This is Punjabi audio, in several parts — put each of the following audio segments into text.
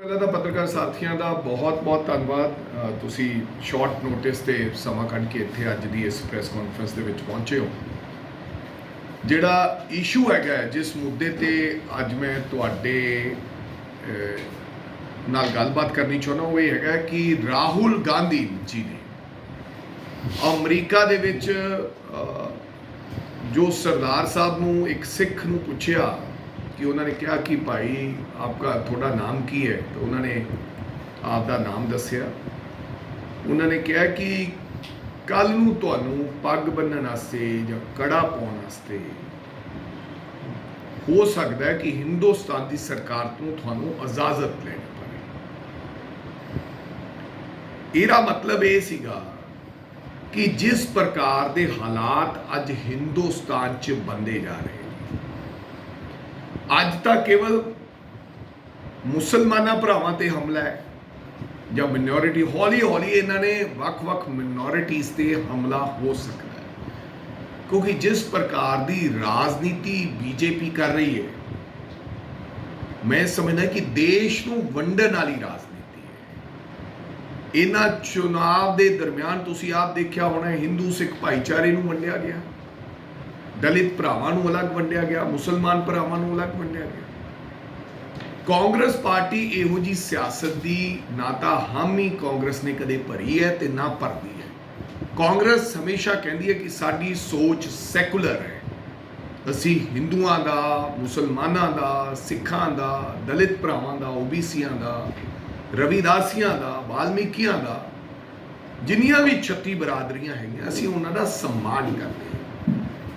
ਪਹਿਲਾਂ ਤਾਂ ਪੱਤਰਕਾਰ ਸਾਥੀਆਂ ਦਾ ਬਹੁਤ-ਬਹੁਤ ਧੰਨਵਾਦ। ਤੁਸੀਂ ਸ਼ਾਰਟ ਨੋਟਿਸ ਤੇ ਸਮਾਂ ਕੱਢ ਕੇ ਇੱਥੇ ਅੱਜ ਦੀ ਇਸ ਪ੍ਰੈਸ ਕਾਨਫਰੰਸ ਦੇ ਵਿੱਚ ਪਹੁੰਚੇ ਹੋ। ਜਿਹੜਾ ਇਸ਼ੂ ਹੈਗਾ ਜਿਸ ਮੁੱਦੇ ਤੇ ਅੱਜ ਮੈਂ ਤੁਹਾਡੇ ਨਾਲ ਗੱਲਬਾਤ ਕਰਨੀ ਚਾਹੁੰਦਾ ਉਹ ਇਹ ਹੈਗਾ ਕਿ ਰਾਹੁਲ ਗਾਂਧੀ ਜੀ ਨੇ ਅਮਰੀਕਾ ਦੇ ਵਿੱਚ ਜੋ ਸਰਦਾਰ ਸਾਹਿਬ ਨੂੰ ਇੱਕ ਸਿੱਖ ਨੂੰ ਪੁੱਛਿਆ ਕਿ ਉਹਨਾਂ ਨੇ ਕਿਹਾ ਕਿ ਭਾਈ ਆਪਕਾ ਤੁਹਾਡਾ ਨਾਮ ਕੀ ਹੈ? ਤਾਂ ਉਹਨਾਂ ਨੇ ਆਪ ਦਾ ਨਾਮ ਦੱਸਿਆ। ਉਹਨਾਂ ਨੇ ਕਿਹਾ ਕਿ ਕੱਲ ਨੂੰ ਤੁਹਾਨੂੰ ਪੱਗ ਬੰਨਣ ਵਾਸਤੇ ਜਾਂ ਕੜਾ ਪਾਉਣ ਵਾਸਤੇ ਹੋ ਸਕਦਾ ਹੈ ਕਿ ਹਿੰਦੁਸਤਾਨ ਦੀ ਸਰਕਾਰ ਤੋਂ ਤੁਹਾਨੂੰ ਇਜਾਜ਼ਤ ਲੈਣੀ ਪਵੇ। ਇਹਦਾ ਮਤਲਬ ਇਹ ਸੀਗਾ ਕਿ ਜਿਸ ਪ੍ਰਕਾਰ ਦੇ ਹਾਲਾਤ ਅੱਜ ਹਿੰਦੁਸਤਾਨ 'ਚ ਬੰਦੇ ਜਾ ਰਹੇ ਅੱਜ ਤਾਂ ਕੇਵਲ ਮੁਸਲਮਾਨਾਂ ਭਰਾਵਾਂ ਤੇ ਹਮਲਾ ਹੈ, ਜਾਂ ਮਿਨੋਰਿਟੀ ਹੌਲੀ ਹੌਲੀ ਇਹਨਾਂ ਨੇ ਵੱਖ-ਵੱਖ ਮਿਨੋਰਿਟੀਜ਼ ਤੇ ਹਮਲਾ ਹੋ ਸਕਦਾ ਹੈ। ਕਿਉਂਕਿ ਜਿਸ ਪ੍ਰਕਾਰ ਦੀ ਰਾਜਨੀਤੀ ਬੀਜੇਪੀ ਕਰ ਰਹੀ ਹੈ, ਮੈਂ ਸਮਝਦਾ ਕਿ ਦੇਸ਼ ਨੂੰ ਵੰਡਣ ਵਾਲੀ ਰਾਜਨੀਤੀ ਹੈ। ਇਹਨਾਂ ਚੁਣਾਵ ਦੇ ਦਰਮਿਆਨ ਤੁਸੀਂ ਆਪ ਦੇਖਿਆ ਹੋਣਾ, ਹਿੰਦੂ ਸਿੱਖ ਭਾਈਚਾਰੇ ਨੂੰ ਵੰਡਿਆ ਗਿਆ। ਦਲਿਤ ਭਰਾਵਾਂ ਨੂੰ ਅਲੱਗ ਵੰਡਿਆ ਗਿਆ, ਮੁਸਲਮਾਨ ਭਰਾਵਾਂ ਨੂੰ ਅਲੱਗ ਵੰਡਿਆ ਗਿਆ। ਕਾਂਗਰਸ ਪਾਰਟੀ ਇਹੋ ਜੀ ਸਿਆਸਤ ਦੀ ਨਾ ਤਾਂ ਹਾਮੀ ਕਾਂਗਰਸ ਨੇ ਕਦੇ ਭਰੀ ਹੈ ਤੇ ਨਾ ਭਰਦੀ ਹੈ। ਕਾਂਗਰਸ ਹਮੇਸ਼ਾ ਕਹਿੰਦੀ ਹੈ ਕਿ ਸਾਡੀ ਸੋਚ ਸੈਕੂਲਰ ਹੈ। ਅਸੀਂ ਹਿੰਦੂਆਂ ਦਾ, ਮੁਸਲਮਾਨਾਂ ਦਾ, ਸਿੱਖਾਂ ਦਾ, ਦਲਿਤ ਭਰਾਵਾਂ ਦਾ, ਓਬੀਸੀਆਂ ਦਾ, ਰਵਿਦਾਸੀਆਂ ਦਾ, ਵਾਲਮੀਕੀਆਂ ਦਾ ਜਿੰਨੀਆਂ ਵੀ 36 ਬਰਾਦਰੀਆਂ ਹੈਗੀਆਂ, ਅਸੀਂ ਉਹਨਾਂ ਦਾ ਸਨਮਾਨ ਕਰਦੇ ਹਾਂ।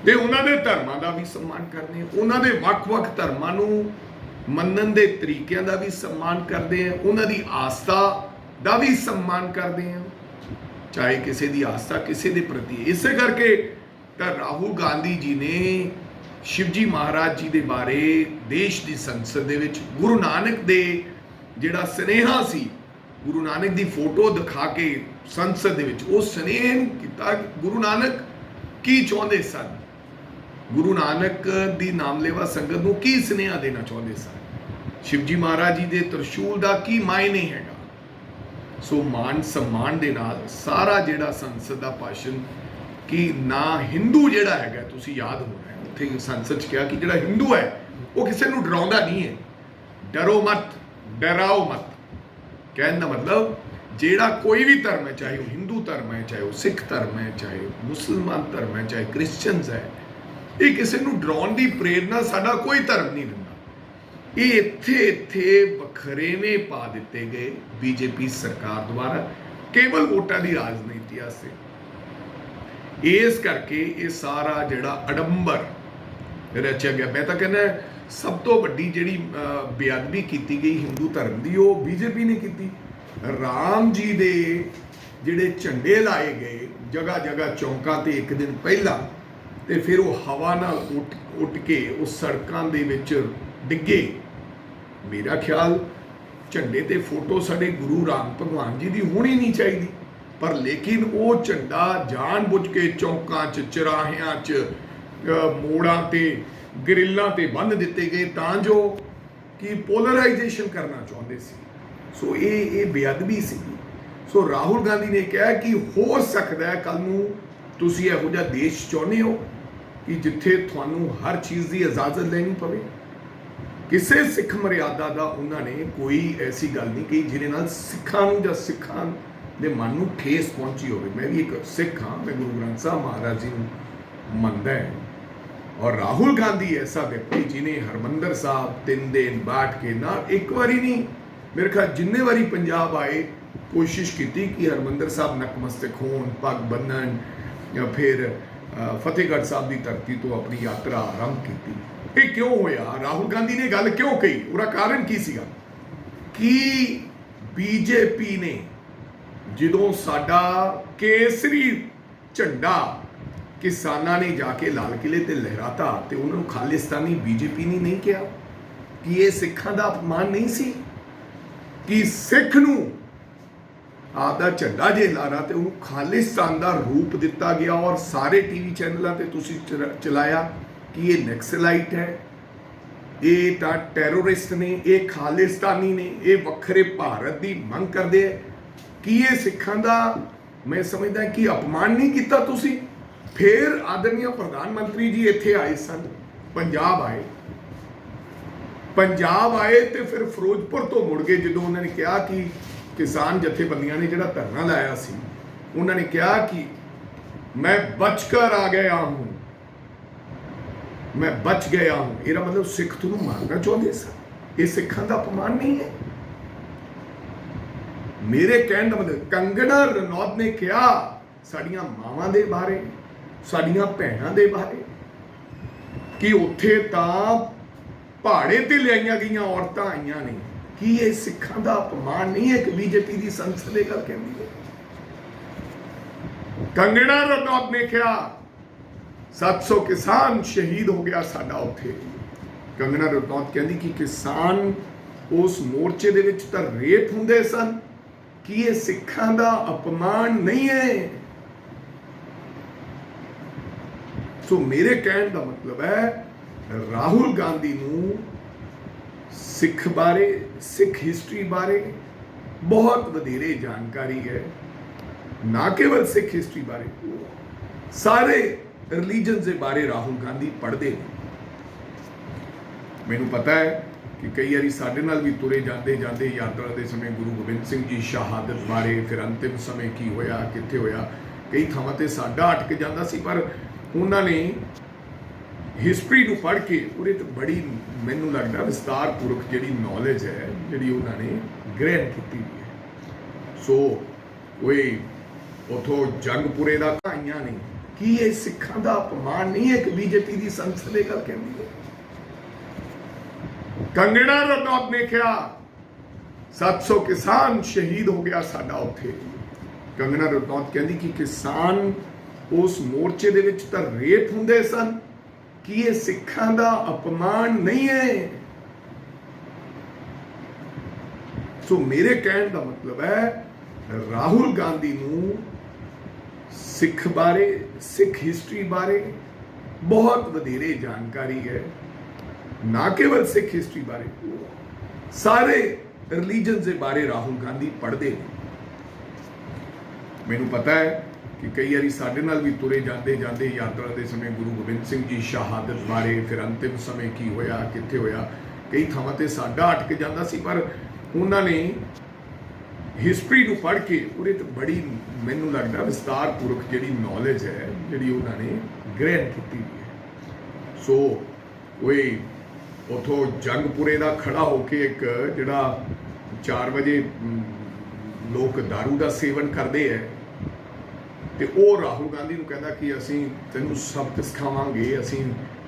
ਤੇ ਉਹਨਾਂ ਦੇ ਧਰਮਾਂ ਦਾ ਵੀ ਸਨਮਾਨ ਕਰਦੇ ਹਾਂ ਉਹਨਾਂ ਦੇ ਵੱਖ-ਵੱਖ ਧਰਮਾਂ ਨੂੰ ਮੰਨਣ ਦੇ ਤਰੀਕਿਆਂ ਦਾ ਵੀ ਸਨਮਾਨ ਕਰਦੇ ਹਾਂ ਉਹਨਾਂ ਦੀ ਆਸਥਾ ਦਾ ਵੀ ਸਨਮਾਨ ਕਰਦੇ ਹਾਂ ਚਾਹੇ ਕਿਸੇ ਦੀ ਆਸਥਾ ਕਿਸੇ ਦੇ ਪ੍ਰਤੀ। ਹੈ। ਇਸੇ ਕਰਕੇ ਤਾਂ ਰਾਹੁਲ ਗਾਂਧੀ ਜੀ ਨੇ ਸ਼ਿਵਜੀ ਮਹਾਰਾਜ ਜੀ ਦੇ ਬਾਰੇ ਦੇਸ਼ ਦੀ ਸੰਸਦ ਦੇ ਵਿੱਚ ਗੁਰੂ ਨਾਨਕ ਦੇ ਜਿਹੜਾ ਸਨੇਹਾ ਸੀ, ਗੁਰੂ ਨਾਨਕ ਦੀ ਫੋਟੋ ਦਿਖਾ ਕੇ ਸੰਸਦ ਦੇ ਵਿੱਚ, ਉਹ ਸਨੇਹ ਕੀਤਾ, ਗੁਰੂ ਨਾਨਕ, ਕੀ ਚਾਹੁੰਦੇ ਸਨ? ਗੁਰੂ ਨਾਨਕ ਦੀ ਨਾਮਲੇਵਾ ਸੰਗਤ ਨੂੰ ਕੀ ਸੁਨੇਹਾ ਦੇਣਾ ਚਾਹੁੰਦੇ ਸਨ? ਸ਼ਿਵਜੀ ਮਹਾਰਾਜ ਜੀ ਦੇ ਤਰਸ਼ੂਲ ਦਾ ਕੀ ਮਾਇਨੇ ਹੈਗਾ? ਸੋ ਮਾਨ ਸਨਮਾਨ ਦੇ ਨਾਲ ਸਾਰਾ ਜਿਹੜਾ ਸੰਸਦ ਦਾ ਭਾਸ਼ਣ ਕਿ ਨਾ ਹਿੰਦੂ ਜਿਹੜਾ ਹੈਗਾ, ਤੁਸੀਂ ਯਾਦ ਹੋਣਾ ਉੱਥੇ ਸੰਸਦ 'ਚ ਕਿਹਾ ਕਿ ਜਿਹੜਾ ਹਿੰਦੂ ਹੈ, ਉਹ ਕਿਸੇ ਨੂੰ ਡਰਾਉਂਦਾ ਨਹੀਂ ਹੈ। ਡਰੋ ਮਤ, ਡਰਾਓ ਮਤ। ਕਹਿਣ ਦਾ ਮਤਲਬ, ਜਿਹੜਾ ਕੋਈ ਵੀ ਧਰਮ ਹੈ, ਚਾਹੇ ਉਹ ਹਿੰਦੂ ਧਰਮ ਹੈ, ਚਾਹੇ ਉਹ ਸਿੱਖ ਧਰਮ ਹੈ, ਚਾਹੇ ਉਹ ਮੁਸਲਮਾਨ ਧਰਮ ਹੈ, ਚਾਹੇ ਕ੍ਰਿਸਚੀਅਨਸ ਹੈ ਇਹ ਕਿਸੇ ਨੂੰ ਡਰਾਉਣ ਦੀ ਪ੍ਰੇਰਣਾ ਸਾਡਾ ਕੋਈ ਧਰਮ ਨਹੀਂ ਦਿੰਦਾ। ਇਹ ਇੱਥੇ ਇੱਥੇ ਵਖਰੇਵੇਂ ਪਾ ਦਿੱਤੇ ਗਏ ਬੀਜੇਪੀ ਸਰਕਾਰ ਦੁਆਰਾ, ਕੇਵਲ ਵੋਟਾਂ ਦੀ ਰਾਜਨੀਤੀ ਆਸੇ ਇਸ ਕਰਕੇ ਇਹ ਸਾਰਾ ਜਿਹੜਾ ਅਡੰਬਰ ਰਚਿਆ ਗਿਆ। ਮੈਂ ਤਾਂ ਕਹਿੰਦਾ ਸਭ ਤੋਂ ਵੱਡੀ ਜਿਹੜੀ ਬੇਅਦਬੀ ਕੀਤੀ ਗਈ ਹਿੰਦੂ ਧਰਮ ਦੀ, ਉਹ ਬੀਜੇਪੀ ਨੇ ਕੀਤੀ। ਰਾਮ ਜੀ ਦੇ ਜਿਹੜੇ ਝੰਡੇ ਲਾਏ ਗਏ ਜਗ੍ਹਾ ਜਗ੍ਹਾ ਚੌਂਕਾਂ ਤੇ ਇੱਕ ਦਿਨ ਪਹਿਲਾਂ ਤੇ ਫਿਰ ਉਹ ਹਵਾ ਨਾਲ ਉੱਡ ਉੱਡ ਕੇ ਉਹ ਸੜਕਾਂ ਦੇ ਵਿੱਚ ਡਿੱਗੇ। ਮੇਰਾ ਖਿਆਲ ਝੰਡੇ ਤੇ ਫੋਟੋ ਸਾਡੇ ਗੁਰੂ ਰਾਮ ਭਗਵਾਨ ਜੀ ਦੀ ਹੋਣੀ ਨਹੀਂ ਚਾਹੀਦੀ। ਪਰ ਲੇਕਿਨ ਉਹ ਝੰਡਾ ਜਾਣ-ਬੁੱਝ ਕੇ ਚੌਂਕਾਂ 'ਚ, ਚਰਾਹਿਆਂ 'ਚ ਮੋੜਾਂ ਤੇ, ਗਰਿੱਲਾਂ ਤੇ ਬੰਨ ਦਿੱਤੇ ਗਏ ਤਾਂ ਜੋ ਕਿ ਪੋਲਰਾਈਜੇਸ਼ਨ ਕਰਨਾ ਚਾਹੁੰਦੇ ਸੀ। ਸੋ ਇਹ ਇਹ ਬੇਅਦਬੀ ਸੀ ਸੋ ਰਾਹੁਲ ਗਾਂਧੀ ਨੇ ਕਿਹਾ ਕਿ ਹੋ ਸਕਦਾ ਹੈ ਕੱਲ ਨੂੰ ਤੁਸੀਂ ਇਹੋ ਜਿਹਾ ਦੇਸ਼ ਚਾਹੁੰਦੇ ਹੋ ਕਿ ਜਿੱਥੇ ਤੁਹਾਨੂੰ ਹਰ ਚੀਜ਼ ਦੀ ਇਜਾਜ਼ਤ ਲੈਣੀ ਪਵੇ? ਕਿਸੇ ਸਿੱਖ ਮਰਿਆਦਾ ਦਾ ਉਹਨਾਂ ਨੇ ਕੋਈ ਐਸੀ ਗੱਲ ਨਹੀਂ ਕਹੀ ਜਿਹਦੇ ਨਾਲ ਸਿੱਖਾਂ ਨੂੰ ਜਾਂ ਸਿੱਖਾਂ ਦੇ ਮਨ ਨੂੰ ਠੇਸ ਪਹੁੰਚੀ ਹੋਵੇ। ਮੈਂ ਵੀ ਇੱਕ ਸਿੱਖ ਹਾਂ, ਮੈਂ ਗੁਰੂ ਗ੍ਰੰਥ ਸਾਹਿਬ ਮਹਾਰਾਜ ਜੀ ਨੂੰ ਮੰਨਦਾ ਹਾਂ। ਔਰ ਰਾਹੁਲ ਗਾਂਧੀ ਐਸਾ ਵਿਅਕਤੀ ਜਿਨੇ ਹਰਮੰਦਰ ਸਾਹਿਬ ਤਿੰਨ ਦਿਨ ਬੈਠ ਕੇ ਨਾ ਇੱਕ ਵਾਰੀ ਨਹੀਂ, ਮੇਰੇ ਖਿਆਲ ਜਿੰਨੇ ਵਾਰੀ ਪੰਜਾਬ ਆਏ, ਕੋਸ਼ਿਸ਼ ਕੀਤੀ ਕਿ ਹਰਮੰਦਰ ਸਾਹਿਬ ਨਕਮਸਤਕ ਹੋਣ, ਪੱਗ ਬੰਨਣ ਫਿਰ ਫਤਿਹਗੜ੍ਹ ਸਾਹਿਬ ਦੀ ਧਰਤੀ ਤੋਂ ਆਪਣੀ ਯਾਤਰਾ ਆਰੰਭ ਕੀਤੀ। ਇਹ ਕਿਉਂ ਹੋਇਆ? ਰਾਹੁਲ ਗਾਂਧੀ ਨੇ ਗੱਲ ਕਿਉਂ ਕਹੀ? ਉਹਦਾ ਕਾਰਨ ਕੀ ਸੀਗਾ? ਕਿ ਬੀਜੇਪੀ ਨੇ ਜਦੋਂ ਸਾਡਾ ਕੇਸਰੀ ਝੰਡਾ ਕਿਸਾਨਾਂ ਨੇ ਜਾ ਕੇ ਲਾਲ ਕਿਲੇ ਤੇ ਲਹਿਰਾਤਾ ਤੇ ਉਹਨਾਂ ਨੂੰ ਖਾਲਿਸਤਾਨੀ ਬੀਜੇਪੀ ਨੇ ਨਹੀਂ ਕਿਹਾ? ਕਿ ਇਹ ਸਿੱਖਾਂ ਦਾ ਅਪਮਾਨ ਨਹੀਂ ਸੀ? ਕਿ ਸਿੱਖ ਨੂੰ ਆਪਦਾ ਝੰਡਾ ਜੇ ਲਾਰਾ ਤੇ ਉਹਨੂੰ ਖਾਲਿਸਤਾਨ ਦਾ ਰੂਪ ਦਿੱਤਾ ਗਿਆ ਔਰ ਸਾਰੇ ਟੀਵੀ ਚੈਨਲਾਂ ਤੇ ਤੁਸੀਂ ਚਲਾ- ਚਲਾਇਆ ਕਿ ਇਹ ਨੈਕਸਲਾਈਟ ਹੈ। ਇਹ ਤਾਂ ਟੈਰੋਰਿਸਟ ਨੇ, ਇਹ ਖਾਲਿਸਤਾਨੀ ਨੇ, ਇਹ ਵੱਖਰੇ ਭਾਰਤ ਦੀ ਮੰਗ ਕਰਦੇ ਹੈ। ਕੀ ਇਹ ਸਿੱਖਾਂ ਦਾ, ਮੈਂ ਸਮਝਦਾ ਕਿ ਅਪਮਾਨ ਨਹੀਂ ਕੀਤਾ ਤੁਸੀਂ? ਫਿਰ ਆਦਰਨੀय ਪ੍ਰਧਾਨ ਮੰਤਰੀ ਜੀ ਇੱਥੇ ਆਏ ਸਨ, ਪੰਜਾਬ ਆਏ। ਪੰਜਾਬ ਆਏ ਤੇ ਫਿਰ ਫਿਰੋਜ਼ਪੁਰ ਤੋਂ ਮੁੜ ਗਏ ਜਦੋਂ ਉਹਨਾਂ ਨੇ ਕਿਹਾ ਕਿ ਕਿਸਾਨ ਜਥੇਬੰਦੀਆਂ ਨੇ ਜਿਹੜਾ ਧਰਨਾ ਲਾਇਆ ਸੀ, ਉਹਨਾਂ ਨੇ ਕਿਹਾ ਕਿ ਮੈਂ ਬਚ ਕਰ ਆ ਗਿਆ ਹੂੰ। ਮੈਂ ਬਚ ਗਿਆ ਹੂੰ। ਇਹਦਾ ਮਤਲਬ ਸਿੱਖ ਤੁਹਾਨੂੰ ਮਾਰਨਾ ਚਾਹੁੰਦੇ ਸਨ ਇਹ ਸਿੱਖਾਂ ਦਾ ਅਪਮਾਨ ਨਹੀਂ ਹੈ। ਮੇਰੇ ਕਹਿਣ ਦਾ ਮਤਲਬ, ਕੰਗਣਾ ਰਣੌਤ ਨੇ ਕਿਹਾ, ਸਾਡੀਆਂ ਮਾਵਾਂ ਦੇ ਬਾਰੇ, ਸਾਡੀਆਂ ਭੈਣਾਂ ਦੇ ਬਾਰੇ, ਕਿ ਉੱਥੇ ਤਾਂ ਪਹਾੜੇ ਤੇ ਲਿਆਈਆਂ ਗਈਆਂ ਔਰਤਾਂ ਆਈਆਂ ਨੇ। ਕੀ ਇਹ ਸਿੱਖਾਂ ਦਾ ਅਪਮਾਨ ਨਹੀਂ ਹੈ ਕਿ ਬੀਜੇਪੀ ਦੀ ਸੰਸਦ ਇਹ ਗੱਲ ਕਹਿੰਦੀ ਹੈ? ਕੰਗਣਾ ਰਣੌਤ ਨੇ ਕਿਹਾ 700 ਕਿਸਾਨ ਸ਼ਹੀਦ ਹੋ ਗਿਆ ਸਾਡਾ ਉੱਥੇ। ਕੰਗਣਾ ਰਣੌਤ ਕਹਿੰਦੀ ਕਿ ਕਿਸਾਨ ਉਸ ਮੋਰਚੇ ਦੇ ਵਿੱਚ ਤਾਂ ਰੇਪ ਹੁੰਦੇ ਸਨ। ਕੀ ਇਹ ਸਿੱਖਾਂ ਦਾ ਅਪਮਾਨ ਨਹੀਂ ਹੈ? ਸੋ ਮੇਰੇ ਕਹਿਣ ਦਾ ਮਤਲਬ ਹੈ, ਰਾਹੁਲ ਗਾਂਧੀ ਨੂੰ ਸਿੱਖ ਬਾਰੇ, ਸਿੱਖ ਹਿਸਟਰੀ ਬਾਰੇ ਬਹੁਤ ਵਧੇਰੇ ਜਾਣਕਾਰੀ ਹੈ। ਨਾ ਕੇਵਲ ਸਿੱਖ ਹਿਸਟਰੀ ਬਾਰੇ, ਸਾਰੇ ਰਿਲੀਜਨਸ ਦੇ ਬਾਰੇ ਰਾਹੁਲ ਗਾਂਧੀ ਪੜ੍ਹਦੇ ਨੇ। ਮੈਨੂੰ ਪਤਾ ਹੈ ਕਿ ਕਈ ਵਾਰੀ ਸਾਡੇ ਨਾਲ ਵੀ ਤੁਰੇ ਜਾਂਦੇ ਜਾਂਦੇ ਯਾਤਰਾ ਦੇ ਸਮੇਂ ਗੁਰੂ ਗੋਬਿੰਦ ਸਿੰਘ ਜੀ ਸ਼ਹਾਦਤ ਬਾਰੇ, ਫਿਰ ਅੰਤਿਮ ਸਮੇਂ ਕੀ ਹੋਇਆ, ਕਿੱਥੇ ਹੋਇਆ, ਕਈ ਥਾਵਾਂ ਤੇ ਸਾਡਾ ਅਟਕ ਜਾਂਦਾ ਸੀ, ਪਰ ਉਹਨਾਂ ਨੇ ਹਿਸਟਰੀ ਨੂੰ ਪੜ੍ਹ ਕੇ ਉਹਦੇ ਤੇ ਬੜੀ ਮੈਨੂੰ ਲੱਗਦਾ ਵਿਸਤਾਰ ਪੂਰਵਕ ਜਿਹੜੀ ਨੌਲੇਜ ਹੈ, ਜਿਹੜੀ ਉਹਨਾਂ ਨੇ ਗ੍ਰਹਿਣ ਕੀਤੀ ਹੈ। ਸੋ ਕੋਈ ਉਥੋਂ ਜੰਗਪੁਰੇ ਦਾ ਕਹਾਈਆਂ ਨੇ। ਕੀ ਇਹ ਸਿੱਖਾਂ ਦਾ ਅਪਮਾਨ ਨਹੀਂ ਹੈ ਬੀਜੇਪੀ ਦੀ ਸੰਸਦ ਇਹ ਗੱਲ ਕਹਿੰਦੀ ਹੈ? ਕੰਗਣਾ ਰਣੌਤ ਨੇ ਕਿਹਾ 700 ਕਿਸਾਨ ਸ਼ਹੀਦ ਹੋ ਗਿਆ ਸਾਡਾ ਉੱਥੇ। ਕੰਗਣਾ ਰਣੌਤ ਕਹਿੰਦੀ ਕਿ ਕਿਸਾਨ ਉਸ ਮੋਰਚੇ ਦੇ ਵਿੱਚ ਤਾਂ ਰੇਪ ਹੁੰਦੇ ਸਨ। ਕੀ ਇਹ ਸਿੱਖਾਂ ਦਾ ਅਪਮਾਨ ਨਹੀਂ ਹੈ? ਸੋ ਮੇਰੇ ਕਹਿਣ ਦਾ ਮਤਲਬ ਹੈ, ਰਾਹੁਲ ਗਾਂਧੀ ਨੂੰ ਸਿੱਖ ਬਾਰੇ, ਸਿੱਖ ਹਿਸਟਰੀ ਬਾਰੇ ਬਹੁਤ ਵਧੇਰੇ ਜਾਣਕਾਰੀ ਹੈ। ਨਾ ਕੇਵਲ ਸਿੱਖ ਹਿਸਟਰੀ ਬਾਰੇ, ਸਾਰੇ ਰਿਲੀਜਨਸ ਦੇ ਬਾਰੇ ਰਾਹੁਲ ਗਾਂਧੀ ਪੜ੍ਹਦੇ ਨੇ। ਮੈਨੂੰ ਪਤਾ ਹੈ ਕਿ ਕਈ ਵਾਰੀ ਸਾਡੇ ਨਾਲ ਵੀ ਤੁਰੇ ਜਾਂਦੇ ਜਾਂਦੇ ਯਾਤਰਾ ਦੇ ਸਮੇਂ ਗੁਰੂ ਗੋਬਿੰਦ ਸਿੰਘ ਜੀ ਸ਼ਹਾਦਤ ਬਾਰੇ ਫਿਰ ਅੰਤਿਮ ਸਮੇਂ ਕੀ ਹੋਇਆ, ਕਿੱਥੇ ਹੋਇਆ, ਕਈ ਥਾਵਾਂ ਤੇ ਸਾਡਾ ਅਟਕ ਜਾਂਦਾ ਸੀ, ਪਰ ਉਹਨਾਂ ਨੇ ਹਿਸਟਰੀ ਨੂੰ ਪੜ੍ਹ ਕੇ ਉਹਦੇ ਤੇ ਬੜੀ ਮੈਨੂੰ ਲੱਗਦਾ ਵਿਸਤਾਰ ਪੂਰਵਕ ਜਿਹੜੀ ਨੌਲੇਜ ਹੈ, ਜਿਹੜੀ ਉਹਨਾਂ ਨੇ ਗ੍ਰਹਿਣ ਕੀਤੀ ਹੈ। ਸੋ ਉਹ ਉਥੋਂ ਜੰਗਪੁਰੇ ਦਾ ਖੜਾ ਹੋ ਕੇ ਇੱਕ ਜਿਹੜਾ 4 ਵਜੇ ਲੋਕ दारू ਦਾ ਸੇਵਨ ਕਰਦੇ ਐ ਤੇ ਉਹ ਰਾਹੁਲ ਗਾਂਧੀ ਨੂੰ ਕਹਿੰਦਾ ਕਿ ਅਸੀਂ ਤੈਨੂੰ ਸਬਕ ਸਿਖਾਵਾਂਗੇ, ਅਸੀਂ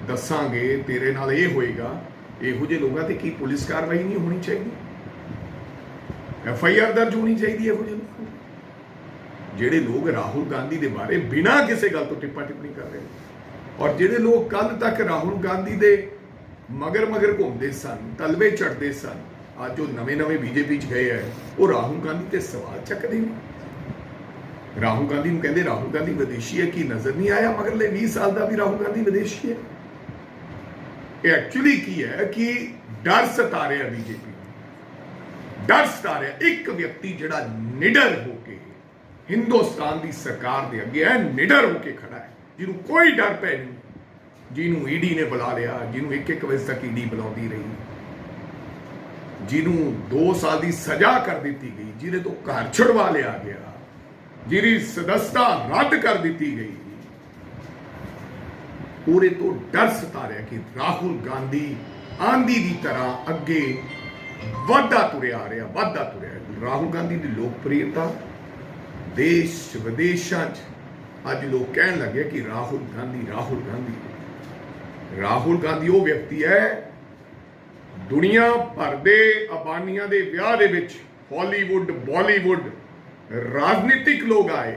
ਦੱਸਾਂਗੇ, ਤੇਰੇ ਨਾਲ ਇਹ ਹੋਏਗਾ, ਇਹੋ ਜਿਹੇ ਲੋਕਾਂ ਤੇ ਕੀ ਪੁਲਿਸ ਕਾਰਵਾਈ ਨਹੀਂ ਹੋਣੀ ਚਾਹੀਦੀ? ਐਫ ਆਈ ਆਰ ਦਰਜ ਹੋਣੀ ਚਾਹੀਦੀ ਇਹੋ ਜਿਹੇ ਲੋਕਾਂ ਤੇ। ਜਿਹੜੇ ਲੋਕ ਰਾਹੁਲ ਗਾਂਧੀ ਦੇ ਬਾਰੇ ਬਿਨਾਂ ਕਿਸੇ ਗੱਲ ਤੋਂ ਟਿੱਪਾ ਟਿੱਪਣੀ ਕਰ ਰਹੇ ਔਰ ਜਿਹੜੇ ਲੋਕ ਕੱਲ ਤੱਕ ਰਾਹੁਲ ਗਾਂਧੀ ਦੇ ਮਗਰ ਮਗਰ ਘੁੰਮਦੇ ਸਨ, ਤਲਵੇ ਚੜਦੇ ਸਨ, ਅੱਜ ਉਹ ਨਵੇਂ ਨਵੇਂ ਬੀਜੇਪੀ ਚ ਗਏ ਹੈ ਉਹ ਰਾਹੁਲ ਗਾਂਧੀ ਤੇ ਸਵਾਲ ਚੱਕਦੇ ਨੇ। ਰਾਹੁਲ ਗਾਂਧੀ ਨੂੰ ਕਹਿੰਦੇ ਰਾਹੁਲ ਗਾਂਧੀ ਵਿਦੇਸ਼ੀ ਹੈ, ਕੀ ਨਜ਼ਰ ਨਹੀਂ ਆਇਆ? ਮਗਰਲੇ 20 ਸਾਲ ਦਾ ਵੀ ਰਾਹੁਲ ਗਾਂਧੀ ਵਿਦੇਸ਼ੀ ਹੈ। ਇਹ ਐਕਚੁਅਲੀ ਕੀ ਹੈ ਕਿ ਡਰ ਸਤਾ ਰਿਹਾ ਬੀਜੇਪੀ ਡਰ ਸਤਾ ਰਿਹਾ ਇੱਕ ਵਿਅਕਤੀ ਜਿਹੜਾ ਨਿਡਰ ਹੋ ਕੇ ਹਿੰਦੁਸਤਾਨ ਦੀ ਸਰਕਾਰ ਦੇ ਅੱਗੇ ਹੈ, ਨਿਡਰ ਹੋ ਕੇ ਖੜਾ ਹੈ। ਜਿਹਨੂੰ ਕੋਈ ਡਰ ਪੈ ਨਹੀਂ। ਜਿਹਨੂੰ ਈਡੀ ਨੇ ਬੁਲਾ ਲਿਆ, ਜਿਹਨੂੰ ਇੱਕ ਇੱਕ ਵਜੇ ਤੱਕ ਈਡੀ ਬੁਲਾਉਂਦੀ ਰਹੀ। ਜਿਹਨੂੰ 2 ਸਾਲ ਦੀ ਸਜ਼ਾ ਕਰ ਦਿੱਤੀ ਗਈ, ਜਿਹਦੇ ਤੋਂ ਘਰ ਛੁਡਵਾ ਲਿਆ ਗਿਆ। ਜਿਹਦੀ ਸਦਸਤਾ ਰੱਦ ਕਰ ਦਿੱਤੀ ਗਈ। ਪੂਰੇ ਤੋਂ ਡਰ ਸਤਾ ਰਿਹਾ ਕਿ ਰਾਹੁਲ ਗਾਂਧੀ ਆਂਦੀ ਦੀ ਤਰ੍ਹਾਂ ਅੱਗੇ ਵਾਧਾ ਤੁਰਿਆ ਆ ਰਿਹਾ, ਵਾਧਾ ਤੁਰਿਆ ਰਾਹੁਲ ਗਾਂਧੀ ਦੀ ਲੋਕਪ੍ਰਿਯਤਾ ਦੇਸ਼ ਵਿਦੇਸ਼ਾਂ 'ਚ ਅੱਜ ਲੋਕ ਕਹਿਣ ਲੱਗੇ ਕਿ ਰਾਹੁਲ ਗਾਂਧੀ ਰਾਹੁਲ ਗਾਂਧੀ। ਰਾਹੁਲ ਗਾਂਧੀ ਉਹ ਵਿਅਕਤੀ ਹੈ, ਦੁਨੀਆ ਭਰ ਦੇ ਅਬਾਨੀਆਂ ਦੇ ਵਿਆਹ ਦੇ ਵਿੱਚ ਹਾਲੀਵੁੱਡ ਬਾਲੀਵੁੱਡ ਰਾਜਨੀਤਿਕ ਲੋਕ ਆਏ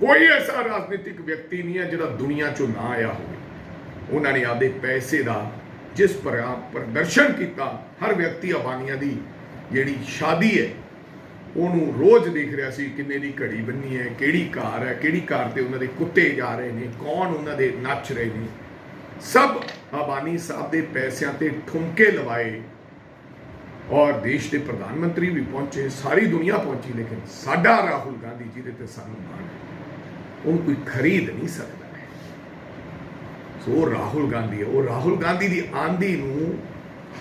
ਕੋਈ ਐਸਾ ਰਾਜਨੀਤਿਕ ਵਿਅਕਤੀ ਨਹੀਂ ਹੈ ਜਿਹੜਾ ਦੁਨੀਆ ਚੋਂ ਨਾ ਆਇਆ ਹੋਵੇ ਉਹਨਾਂ ਨੇ ਆਪਦੇ ਪੈਸੇ ਦਾ ਜਿਸ ਪ੍ਰਕਾਰ ਪ੍ਰਦਰਸ਼ਨ ਕੀਤਾ ਹਰ ਵਿਅਕਤੀ ਅਬਾਨੀਆਂ ਦੀ ਜਿਹੜੀ ਸ਼ਾਦੀ ਹੈ ਉਹਨੂੰ ਰੋਜ਼ ਦੇਖ ਰਿਹਾ ਸੀ ਕਿੰਨੇ ਦੀ ਘੜੀ ਬੰਨੀ ਹੈ ਕਿਹੜੀ ਕਾਰ ਹੈ ਕਿਹੜੀ ਕਾਰ ਤੇ ਉਹਨਾਂ ਦੇ ਕੁੱਤੇ ਜਾ ਰਹੇ ਨੇ ਕੌਣ ਉਹਨਾਂ ਦੇ ਨੱਚ ਰਹੇ ਨੇ ਸਭ ਅਬਾਨੀ ਸਾਹਿਬ ਦੇ ਪੈਸਿਆਂ ਤੇ ਠੁਮਕੇ ਲਵਾਏ ਔਰ ਦੇਸ਼ ਦੇ ਪ੍ਰਧਾਨ ਮੰਤਰੀ ਵੀ ਪਹੁੰਚੇ ਸਾਰੀ ਦੁਨੀਆ ਪਹੁੰਚੀ ਲੇਕਿਨ ਸਾਡਾ ਰਾਹੁਲ ਗਾਂਧੀ ਜਿਹਦੇ ਤੇ ਸਾਨੂੰ ਮਾਣ ਹੈ। ਉਹ ਕੋਈ ਖਰੀਦ ਨਹੀਂ ਸਕਦਾ ਹੈ। ਸੋ ਉਹ ਰਾਹੁਲ ਗਾਂਧੀ ਹੈ। ਉਹ ਰਾਹੁਲ ਗਾਂਧੀ ਦੀ ਆਂਦੀ ਨੂੰ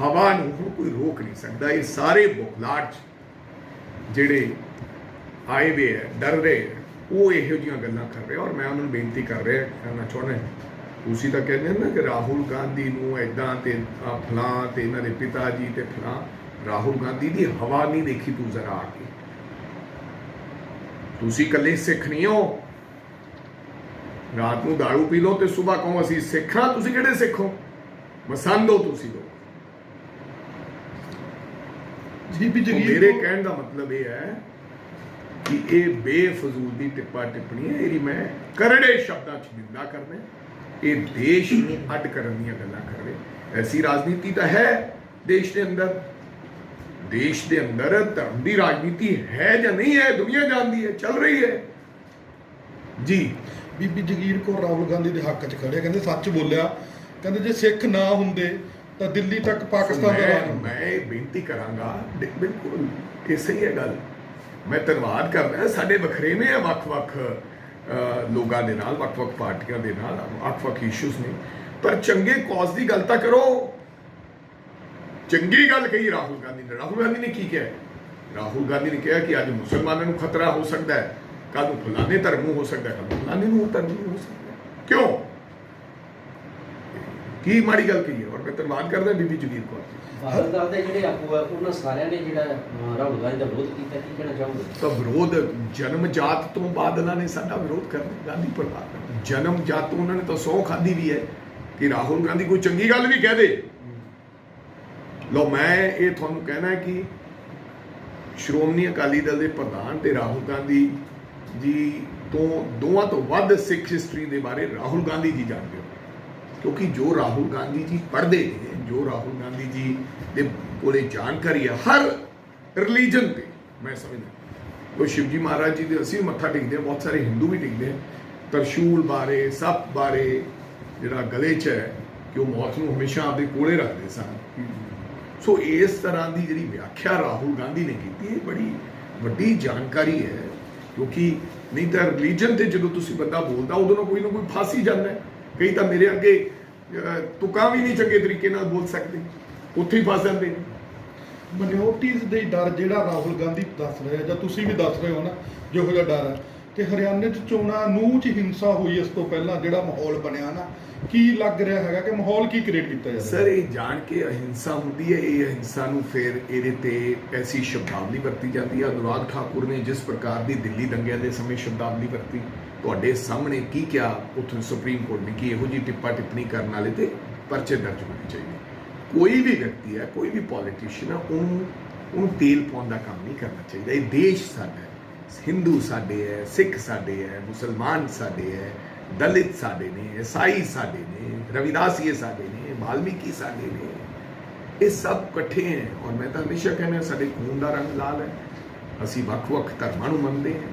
ਹਵਾ ਨੂੰ ਹੁਣ ਕੋਈ ਰੋਕ ਨਹੀਂ ਸਕਦਾ। ਇਹ ਸਾਰੇ ਬੁਖਲਾਟ ਜਿਹੜੇ ਆਏ ਵੇ ਹੈ ਡਰ ਰਹੇ ਹੈ, ਉਹ ਇਹੋ ਜਿਹੀਆਂ ਗੱਲਾਂ ਕਰ ਰਹੇ ਔਰ ਮੈਂ ਉਹਨਾਂ ਨੂੰ ਬੇਨਤੀ ਕਰ ਰਿਹਾ ਕਰਨਾ ਚਾਹੁੰਦਾ ਤੁਸੀਂ ਤਾਂ ਕਹਿੰਦੇ ਨਾ ਕਿ ਰਾਹੁਲ ਗਾਂਧੀ ਨੂੰ ਐਦਾਂ ਤੇ ਫਲਾਂ ਤੇ ਇਹਨਾਂ ਦੇ ਪਿਤਾ ਜੀ ਤੇ ਫਲਾਂ ਰਾਹੁਲ ਗਾਂਧੀ ਦੀ ਹਵਾ ਨਹੀਂ ਦੇਖੀ ਤੂੰ ਜ਼ਰਾ ਆ ਕੇ। ਤੁਸੀਂ ਇਕੱਲੇ ਸਿੱਖ ਨਹੀਂ ਹੋ। ਰਾਤ ਨੂੰ ਦਾਰੂ ਪੀ ਲਓ ਤੇ ਸਵੇਰ ਕਹੋ ਅਸੀਂ ਸਿੱਖ ਤੁਸੀਂ ਕਿਹੜੇ ਸਿੱਖ ਮਸੰਦ ਹੋ ਤੁਸੀਂ ਲੋਕ। ਜੀ ਵੀ ਜਗੀਰ ਮੇਰੇ ਕਹਿਣ ਦਾ ਮਤਲਬ ਇਹ ਹੈ ਕਿ ਇਹ ਬੇਫਜ਼ੂਲ ਦੀ ਟਿੱਪਾ ਟਿੱਪਣੀ ਹੈ ਇਹਦੀ ਮੈਂ ਕਰੜੇ ਸ਼ਬਦਾਂ 'ਚ ਨਿੰਦਾ ਕਰਦਾ ਇਹ ਦੇਸ਼ ਨੂੰ ਅੱਡ ਕਰਨ ਦੀਆਂ ਗੱਲਾਂ ਕਰ ਰਹੇ ਐਸੀ ਰਾਜਨੀਤੀ ਤਾਂ ਹੈ ਦੇਸ਼ ਦੇ ਅੰਦਰ। ਦੇਸ਼ ਦੇ ਅੰਦਰ ਧਰਮ ਦੀ ਰਾਜਨੀਤੀ ਹੈ ਜਾਂ ਨਹੀਂ ਹੈ ਦੁਨੀਆ ਜਾਣਦੀ ਹੈ ਚੱਲ ਰਹੀ ਹੈ ਜੀ ਬੀਬੀ ਜਗੀਰ ਕੌਰ ਰਾਹੁਲ ਗਾਂਧੀ ਦੇ ਹੱਕ 'ਚ ਖੜੇ। ਕਹਿੰਦੇ ਸੱਚ ਬੋਲਿਆ ਕਹਿੰਦੇ ਜੇ ਸਿੱਖ ਨਾ ਹੁੰਦੇ ਤਾਂ ਦਿੱਲੀ ਤੱਕ ਪਾਕਿਸਤਾਨ ਦਾ ਰਾਜ ਮੈਂ ਬੇਨਤੀ ਕਰਾਂਗਾ ਬਿਲਕੁਲ ਇਹ ਸਹੀ ਹੈ ਗੱਲ ਮੈਂ ਧੰਨਵਾਦ ਕਰਦਾ ਸਾਡੇ ਵਖਰੇਵੇਂ ਆ ਵੱਖ-ਵੱਖ ਲੋਕਾਂ ਦੇ ਨਾਲ ਵੱਖ-ਵੱਖ ਪਾਰਟੀਆਂ ਦੇ ਨਾਲ ਵੱਖ-ਵੱਖ ਇਸ਼ੂਜ਼ ਨੇ ਪਰ ਚੰਗੇ ਕੌਜ਼ ਦੀ ਗੱਲ ਤਾਂ ਕਰੋ ਚੰਗੀ ਗੱਲ ਕਹੀ ਰਾਹੁਲ ਗਾਂਧੀ ਨੇ। ਰਾਹੁਲ ਗਾਂਧੀ ਨੇ ਕੀ ਕਿਹਾ? ਰਾਹੁਲ ਗਾਂਧੀ ਨੇ ਕਿਹਾ ਕਿ ਅੱਜ ਮੁਸਲਮਾਨਾਂ ਨੂੰ ਖਤਰਾ ਹੋ ਸਕਦਾ ਹੈ। ਕੱਲ ਨੂੰ ਫਲਾਣੇ ਧਰਮ ਨੂੰ ਹੋ ਸਕਦਾ ਹੈ। ਫਲਾਣੇ ਨੂੰ ਧਰਮ ਨੂੰ ਹੋ ਸਕਦਾ। ਕਿਉਂ? ਕੀ ਮਾੜੀ ਗੱਲ ਕਹੀ ਹੈ? ਔਰ ਮੈਂ ਧੰਨਵਾਦ ਕਰਦਾ ਬੀਬੀ ਜਗੀਰ ਕੌਰ ਦਲ ਦੇ ਜਿਹੜੇ ਆਗੂ ਆ ਉਹਨਾਂ ਸਾਰਿਆਂ ਨੇ ਜਿਹੜਾ ਅਹ, ਰਾਹੁਲ ਗਾਂਧੀ ਦਾ ਵਿਰੋਧ ਕੀਤਾ ਕੀ ਕਹਿਣਾ ਚਾਹੋਗੇ? ਤਾਂ ਵਿਰੋਧ ਜਨਮ ਜਾਤ ਤੋਂ ਬਾਦਲਾਂ ਨੇ ਸਾਡਾ ਵਿਰੋਧ ਕਰਨਾ ਗਾਂਧੀ ਪਰਿਵਾਰ ਜਨਮ ਜਾਤ ਤੋਂ ਉਹਨਾਂ ਨੇ ਤਾਂ ਸੌ ਖਾਦੀ ਵੀ ਹੈ। ਕਿ ਰਾਹੁਲ ਗਾਂਧੀ ਕੋਈ ਚੰਗੀ ਗੱਲ ਵੀ ਕਹਿ ਦੇ ਲੋ ਮੈਂ ਇਹ ਤੁਹਾਨੂੰ ਕਹਿਣਾ ਕਿ ਸ਼੍ਰੋਮਣੀ ਅਕਾਲੀ ਦਲ ਦੇ ਪ੍ਰਧਾਨ ਤੇ ਰਾਹੁਲ ਗਾਂਧੀ ਜੀ ਤੋਂ, ਦੋਵਾਂ ਤੋਂ ਵੱਧ ਸਿੱਖ ਹਿਸਟਰੀ ਦੇ ਬਾਰੇ ਰਾਹੁਲ ਗਾਂਧੀ ਜੀ ਜਾਣਦੇ ਹੋ। ਕਿਉਂਕਿ ਜੋ ਰਾਹੁਲ ਗਾਂਧੀ ਜੀ ਪੜ੍ਹਦੇ ਨੇ, ਜੋ ਰਾਹੁਲ ਗਾਂਧੀ ਜੀ ਦੇ ਕੋਲੇ ਜਾਣਕਾਰੀ ਹੈ, ਹਰ ਰਿਲੀਜਨ ਤੇ, ਮੈਂ ਸਮਝਦਾ ਕੋਈ ਸ਼ਿਵਜੀ ਮਹਾਰਾਜ ਜੀ ਦੇ ਅਸੀਂ ਵੀ ਮੱਥਾ ਟੇਕਦੇ ਹਾਂ, ਬਹੁਤ ਸਾਰੇ ਹਿੰਦੂ ਵੀ ਟੇਕਦੇ ਆ। ਤਰਸ਼ੂਲ ਬਾਰੇ, ਸੱਪ ਬਾਰੇ ਜਿਹੜਾ ਗਲੇ 'ਚ ਹੈ, ਕਿ ਉਹ ਮੌਤ ਨੂੰ ਹਮੇਸ਼ਾ ਆਪਦੇ ਕੋਲੇ ਰੱਖਦੇ ਸਨ। ਸੋ ਇਸ ਤਰ੍ਹਾਂ ਦੀ ਜਿਹੜੀ ਵਿਆਖਿਆ ਰਾਹੁਲ ਗਾਂਧੀ ਨੇ ਕੀਤੀ ਇਹ ਬੜੀ ਵੱਡੀ ਜਾਣਕਾਰੀ ਹੈ। ਕਿਉਂਕਿ ਨਹੀਂ ਤਾਂ ਰਿਲੀਜਨ ਤੇ ਜਦੋਂ ਤੁਸੀਂ ਬੰਦਾ ਬੋਲਦਾ ਉਦੋਂ ਨਾ ਕੋਈ ਨਾ ਕੋਈ ਫਸ ਹੀ ਜਾਂਦਾ ਕਈ ਤਾਂ ਮੇਰੇ ਅੱਗੇ ਅਹ, ਤੁਕਾਂ ਵੀ ਨਹੀਂ ਚੰਗੇ ਤਰੀਕੇ ਨਾਲ ਬੋਲ ਸਕਦੇ। ਉੱਥੇ ਹੀ ਫਸ ਜਾਂਦੇ ਨੇ। ਮਿਨੋਰਟੀਜ਼ ਦੇ ਡਰ ਜਿਹੜਾ ਰਾਹੁਲ ਗਾਂਧੀ ਦੱਸ ਰਿਹਾ ਜਾਂ ਤੁਸੀਂ ਵੀ ਦੱਸ ਰਹੇ ਹੋ ਨਾ ਜਿਹੋ ਜਿਹਾ ਡਰ ਹੈ। ਕਿ ਹਰਿਆਣੇ 'ਚ ਚੋਣਾਂ ਨੂੰ ਚ ਹਿੰਸਾ ਹੋਈ ਇਸ ਤੋਂ ਪਹਿਲਾਂ ਜਿਹੜਾ ਮਾਹੌਲ ਬਣਿਆ ਨਾ, ਕੀ ਲੱਗ ਰਿਹਾ ਹੈਗਾ ਕਿ ਮਾਹੌਲ ਕੀ ਕ੍ਰੀਏਟ ਕੀਤਾ ਜਾ ਸਰ, ਇਹ ਜਾਣ ਕੇ ਅਹਿੰਸਾ ਹੁੰਦੀ ਹੈ, ਇਹ ਅਹਿੰਸਾ ਨੂੰ ਫਿਰ ਇਹਦੇ ਤੇ ਐਸੀ ਸ਼ਬਦਾਵਲੀ ਵਰਤੀ ਜਾਂਦੀ ਹੈ। ਅਨੁਰਾਗ ਠਾਕੁਰ ਨੇ ਜਿਸ ਪ੍ਰਕਾਰ ਦੀ ਦਿੱਲੀ ਦੰਗਿਆਂ ਦੇ ਸਮੇਂ ਸ਼ਬਦਾਵਲੀ ਵਰਤੀ, ਤੁਹਾਡੇ ਸਾਹਮਣੇ ਕੀ ਕਿਹਾ? ਉੱਥੋਂ ਸੁਪਰੀਮ ਕੋਰਟ ਨੇ ਕਿ ਇਹੋ ਜੀ ਟਿੱਪਾ ਟਿੱਪਣੀ ਕਰਨ ਵਾਲੇ ਤੇ ਪਰਚੇ ਦਰਜ ਹੋਣੇ ਚਾਹੀਦੇ। ਕੋਈ ਵੀ ਵਿਅਕਤੀ ਹੈ, ਕੋਈ ਵੀ ਪੋਲੀਟੀਸ਼ੀਅਨ ਹੈ, ਉਹਨੂੰ ਉਹਨੂੰ ਤੇਲ ਪਾਉਣ ਦਾ ਕੰਮ ਨਹੀਂ ਕਰਨਾ ਚਾਹੀਦਾ। ਇਹ ਦੇਸ਼ ਸਾਡਾ ਹੈ। ਹਿੰਦੂ ਸਾਡੇ ਹੈ ਸਿੱਖ ਸਾਡੇ ਹੈ ਮੁਸਲਮਾਨ ਸਾਡੇ ਹੈ ਦਲਿਤ ਸਾਡੇ ਨੇ, ਈਸਾਈ ਸਾਡੇ ਨੇ, ਰਵਿਦਾਸੀਏ ਸਾਡੇ ਨੇ, ਵਾਲਮੀਕੀ ਸਾਡੇ ਨੇ, ਇਹ ਸਭ ਇਕੱਠੇ ਹੈ ਔਰ ਮੈਂ ਤਾਂ ਹਮੇਸ਼ਾ ਕਹਿੰਦਾ, ਸਾਡੇ ਖੂਨ ਦਾ ਰੰਗ ਲਾਲ ਹੈ ਅਸੀਂ ਵੱਖ-ਵੱਖ ਧਰਮਾਂ ਨੂੰ ਮੰਨਦੇ ਹਾਂ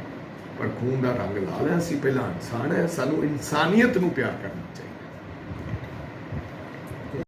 ਪਰ ਖੂਨ ਦਾ ਰੰਗ ਲਾਲ ਹੈ ਅਸੀਂ ਪਹਿਲਾਂ ਇਨਸਾਨ ਹੈ ਸਾਨੂੰ ਇਨਸਾਨੀਅਤ ਨੂੰ ਪਿਆਰ ਕਰਨਾ ਚਾਹੀਦਾ।